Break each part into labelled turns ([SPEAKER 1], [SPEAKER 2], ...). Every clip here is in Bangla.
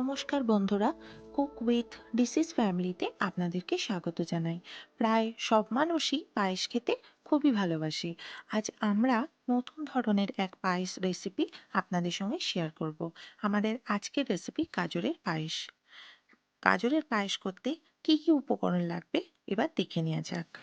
[SPEAKER 1] নমস্কার বন্ধুরা, কুক উইথ ডিসিস ফ্যামিলিতে আপনাদেরকে স্বাগত জানাই। প্রায় সব মানুষই পায়েস খেতে খুবই ভালোবাসি। আজ আমরা নতুন ধরনের এক পায়েস রেসিপি আপনাদের সঙ্গে শেয়ার করব। আমাদের আজকের রেসিপি গাজরের পায়েস। গাজরের পায়েস করতে কি কি উপকরণ লাগবে এবার দেখে নেওয়া যাক।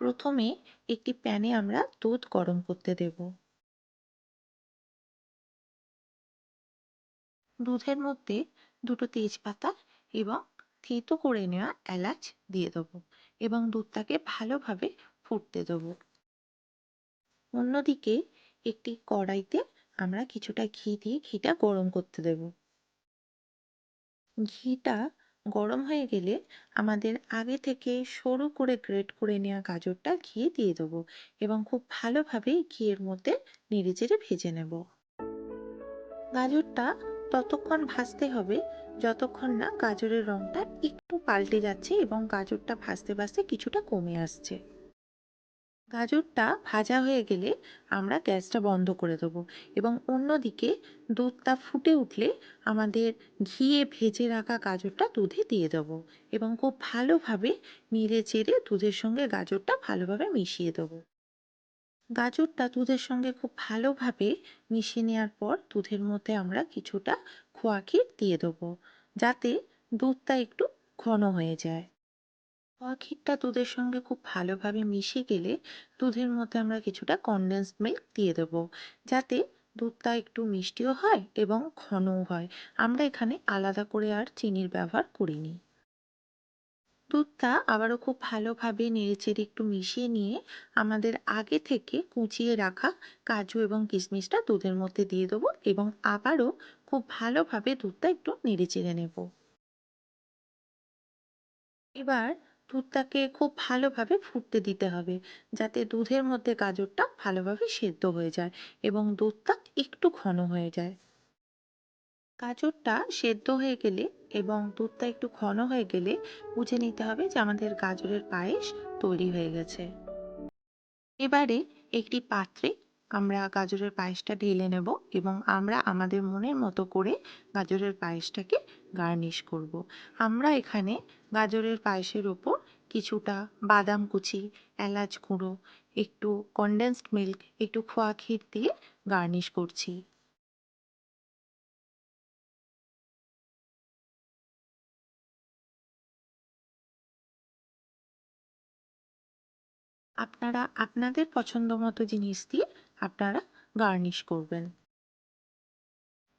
[SPEAKER 1] প্রথমে একটি প্যানে আমরা দুধ গরম করতে দেব। দুধের মধ্যে দুটো তেজপাতা এবং থেতো করে নেওয়া এলাচ দিয়ে দেবো এবং দুধটাকে ভালোভাবে ফুটতে দেবো। অন্যদিকে একটি কড়াইতে আমরা কিছুটা ঘি দিয়ে ঘিটা গরম করতে দেব। ঘিটা গরম হয়ে গেলে আমাদের আগে থেকে সরু করে গ্রেট করে নেওয়া গাজরটা ঘিয়ে দিয়ে দেবো এবং খুব ভালোভাবে ঘিয়ের মধ্যে নেড়ে চেড়ে ভেজে নেব। গাজরটা ততক্ষণ ভাজতে হবে, যতক্ষণ না গাজরের রংটা একটু পাল্টে যাচ্ছে এবং গাজরটা ভাজতে ভাজতে কিছুটা কমে আসছে। গাজরটা ভাজা হয়ে গেলে আমরা গ্যাসটা বন্ধ করে দেবো এবং অন্যদিকে দুধটা ফুটে উঠলে আমাদের ঘিয়ে ভেজে রাখা গাজরটা দুধে দিয়ে দেবো এবং খুব ভালোভাবে নেড়ে চেড়ে দুধের সঙ্গে গাজরটা ভালোভাবে মিশিয়ে দেবো। গাজরটা দুধের সঙ্গে খুব ভালোভাবে মিশিয়ে নেওয়ার পর দুধের মধ্যে আমরা কিছুটা খোয়া ক্ষীর দিয়ে দেবো যাতে দুধটা একটু ঘন হয়ে যায়। খোয়া দুধের সঙ্গে খুব ভালোভাবে মিশে গেলে দুধের মধ্যে আমরা কিছুটা কনডেন্সড মিল্ক দিয়ে দেবো। যাতে দুধটা একটু মিষ্টিও হয় এবং ঘনও হয়। আমরা এখানে আলাদা করে আর চিনির ব্যবহার করিনি। দুধটা আবারও খুব ভালোভাবে নেড়েচেড়ে একটু মিশিয়ে নিয়ে আমাদের আগে থেকে কুচিয়ে রাখা কাজু এবং কিশমিশটা দুধের মধ্যে দিয়ে দেবো এবং আবারও খুব ভালোভাবে দুধটা একটু নেড়েচেড়ে নেব। এবার দুধটাকে খুব ভালোভাবে ফুটতে দিতে হবে, যাতে দুধের মধ্যে গাজরটা ভালোভাবে সেদ্ধ হয়ে যায় এবং দুধটা একটু ঘন হয়ে যায়। গাজরটা সেদ্ধ হয়ে গেলে এবং দুধটা একটু ঘন হয়ে গেলে বুঝে নিতে হবে যে আমাদের গাজরের পায়েস তৈরি হয়ে গেছে। এবারে একটি পাত্রে আমরা গাজরের পায়েসটা ঢেলে নেব এবং আমরা আমাদের মনের মতো করে গাজরের পায়েসটাকে গার্নিশ করব। আমরা এখানে গাজরের পায়েসের ওপর কিছুটা বাদাম কুচি, এলাচ গুঁড়ো, একটু কনডেন্সড মিল্ক একটু খোয়া ক্ষীর দিয়ে গার্নিশ করছি আপনারা, আপনাদের পছন্দ মতো জিনিস দিয়ে আপনারা গার্নিশ করবেন।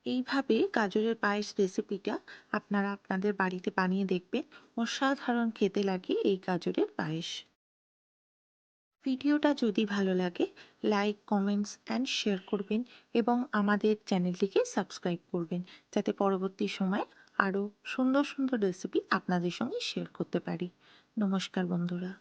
[SPEAKER 1] এইভাবে গাজরের পায়েস রেসিপিটা আপনারা আপনাদের বাড়িতে বানিয়ে দেখবেন। অসাধারণ খেতে লাগে এই গাজরের পায়েস। ভিডিওটা যদি ভালো লাগে লাইক কমেন্টস অ্যান্ড শেয়ার করবেন এবং আমাদের চ্যানেলটিকে সাবস্ক্রাইব করবেন। যাতে পরবর্তী সময় আরও সুন্দর সুন্দর রেসিপি আপনাদের সঙ্গে শেয়ার করতে পারি। নমস্কার বন্ধুরা।